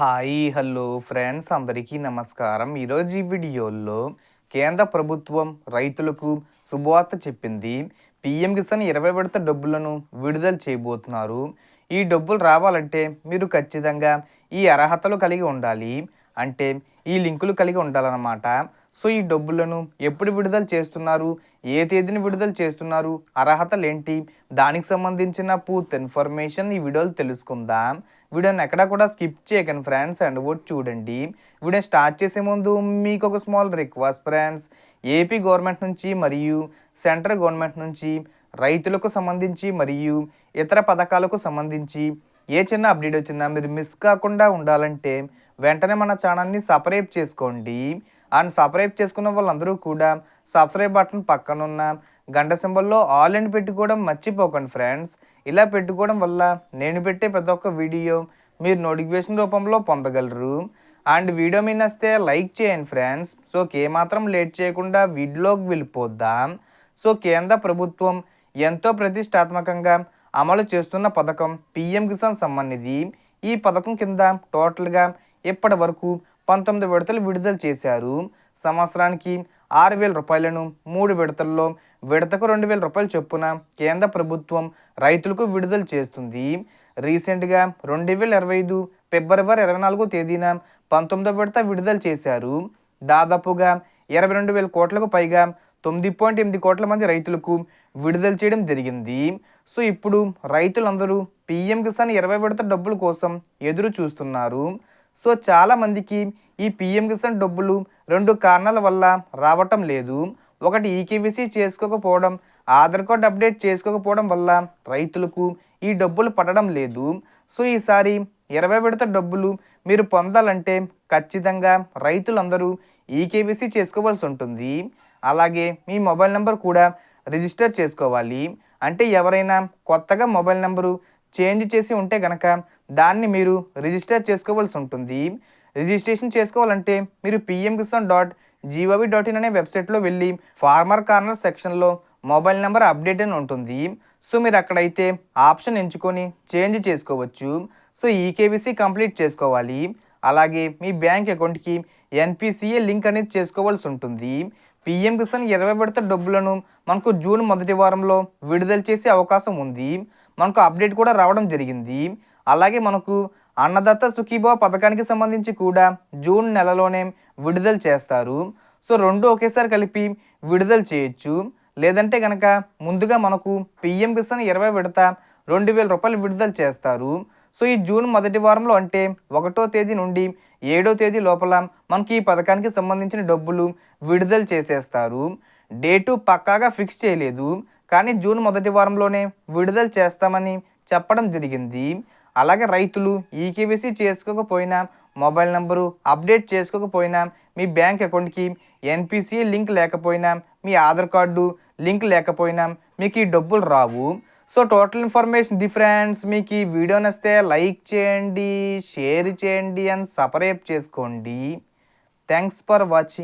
Hi hello friends. అందరికీ నమస్కారం. ఈరోజు ఈ వీడియోలో కేంద్ర ప్రభుత్వం రైతులకు శుభవార్త చెప్పింది. పిఎం కిసాన్ ఇరవై విడత డబ్బులను విడుదల చేయబోతున్నారు. ఈ డబ్బులు రావాలంటే మీరు ఖచ్చితంగా ఈ అర్హతలు కలిగి ఉండాలి. అంటే ఈ లింకులు కలిగి ఉండాలన్నమాట. సో ఈ డబ్బులను ఎప్పుడు విడుదల చేస్తున్నారు? ఏ తేదీని విడుదల చేస్తున్నారు? అర్హతలు ఏంటి దానికి సంబంధించిన పూర్తి ఇన్ఫర్మేషన్ ఈ వీడియోలో తెలుసుకుందాం. వీడియోని ఎక్కడా కూడా స్కిప్ చేయకండి ఫ్రెండ్స్ అండ్ ఓట్ చూడండి. వీడియో స్టార్ట్ చేసే ముందు మీకు ఒక small request friends. AP government నుంచి మరియు సెంట్రల్ గవర్నమెంట్ నుంచి రైతులకు సంబంధించి మరియు ఇతర పథకాలకు సంబంధించి ఏ చిన్న అప్డేట్ వచ్చినా మీరు మిస్ కాకుండా ఉండాలంటే వెంటనే మన ఛానల్ని సపరేట్ చేసుకోండి. అండ్ సబ్స్క్రైబ్ చేసుకున్న వాళ్ళందరూ కూడా సబ్స్క్రైబ్ బటన్ పక్కనున్న గంట సింబల్లో ఆల్ అండ్ పెట్టుకోవడం మర్చిపోకండి ఫ్రెండ్స్. ఇలా పెట్టుకోవడం వల్ల నేను పెట్టే ప్రతి ఒక్క వీడియో మీరు నోటిఫికేషన్ రూపంలో పొందగలరు. అండ్ వీడియో మీద నస్తే లైక్ చేయండి ఫ్రెండ్స్. సో ఏమాత్రం లేట్ చేయకుండా వీడియోకి వెళ్ళిపోద్దాం సో కేంద్ర ప్రభుత్వం ఎంతో ప్రతిష్టాత్మకంగా అమలు చేస్తున్న పథకం పిఎం కిసాన్ సమ్మాన్ నిధి. ఈ పథకం కింద టోటల్గా ఇప్పటి వరకు పంతొమ్మిది విడతలు విడుదల చేశారు. సంవత్సరానికి ఆరు వేల రూపాయలను మూడు విడతల్లో విడతకు రెండు వేల రూపాయలు చొప్పున కేంద్ర ప్రభుత్వం రైతులకు విడుదల చేస్తుంది. రీసెంట్గా రెండు వేల ఇరవై ఐదు ఫిబ్రవరి ఇరవై నాలుగో తేదీన పంతొమ్మిదో విడత విడుదల చేశారు. దాదాపుగా ఇరవై రెండు వేల కోట్లకు పైగా తొమ్మిది పాయింట్ ఎనిమిది కోట్ల మంది రైతులకు విడుదల చేయడం జరిగింది. సో ఇప్పుడు రైతులందరూ పిఎం కిసాన్ ఇరవై విడత డబ్బుల కోసం ఎదురు చూస్తున్నారు సో చాలామందికి ఈ పిఎం కిసాన్ డబ్బులు రెండు కారణాల వల్ల రావటం లేదు. ఒకటి ఈకేవీసీ చేసుకోకపోవడం ఆధార్ కార్డ్ అప్డేట్ చేసుకోకపోవడం వల్ల రైతులకు ఈ డబ్బులు పడడం లేదు. సో ఈసారి ఇరవై విడత డబ్బులు మీరు పొందాలంటే ఖచ్చితంగా రైతులందరూ ఈకేవీసీ చేసుకోవాల్సి ఉంటుంది. అలాగే మీ మొబైల్ నెంబర్ కూడా రిజిస్టర్ చేసుకోవాలి. అంటే ఎవరైనా కొత్తగా మొబైల్ నెంబరు చేంజ్ చేసి ఉంటే కనుక దాన్ని మీరు రిజిస్టర్ చేసుకోవాల్సి ఉంటుంది. రిజిస్ట్రేషన్ చేసుకోవాలంటే మీరు PM Kisan dot GOV dot in అనే వెబ్సైట్లో వెళ్ళి ఫార్మర్ కార్నర్ సెక్షన్లో మొబైల్ నెంబర్ అప్డేట్ అని ఉంటుంది. సో మీరు అక్కడైతే ఆప్షన్ ఎంచుకొని చేంజ్ చేసుకోవచ్చు. సో ఈకేబీసీ కంప్లీట్ చేసుకోవాలి. అలాగే మీ బ్యాంక్ అకౌంట్కి ఎన్పిసిఏ లింక్ అనేది చేసుకోవాల్సి ఉంటుంది. పిఎం కిసాన్ ఇరవై విడత డబ్బులను మనకు జూన్ మొదటి వారంలో విడుదల చేసే అవకాశం ఉంది. మనకు అప్డేట్ కూడా రావడం జరిగింది. అలాగే మనకు అన్నదత్త సుఖీభవ పథకానికి సంబంధించి కూడా జూన్ నెలలోనే విడుదల చేస్తారు. సో రెండు ఒకేసారి కలిపి విడుదల చేయొచ్చు. లేదంటే కనుక ముందుగా మనకు పిఎం కిసాన్ ఇరవై విడత రెండు వేల రూపాయలు విడుదల చేస్తారు. సో ఈ జూన్ మొదటి వారంలో అంటే ఒకటో తేదీ నుండి ఏడో తేదీ లోపల మనకి ఈ పథకానికి సంబంధించిన డబ్బులు విడుదల చేసేస్తారు. డేటు పక్కాగా ఫిక్స్ చేయలేదు. కానీ జూన్ మొదటి వారంలోనే విడుదల చేస్తామని చెప్పడం జరిగింది. అలాగే రైతులు ఈకేవీసీ చేసుకోకపోయినా మొబైల్ నంబరు అప్డేట్ చేసుకోకపోయినా మీ బ్యాంక్ అకౌంట్కి ఎన్పిసిఐ లింక్ లేకపోయినా మీ ఆధార్ కార్డు లింక్ లేకపోయినా మీకు ఈ డబ్బులు రావు. సో టోటల్ ఇన్ఫర్మేషన్ డిఫరెన్స్ మీకు ఈ వీడియో నచ్చితే లైక్ చేయండి షేర్ చేయండి అండ్ సపరేట్ చేసుకోండి. Thanks for watching.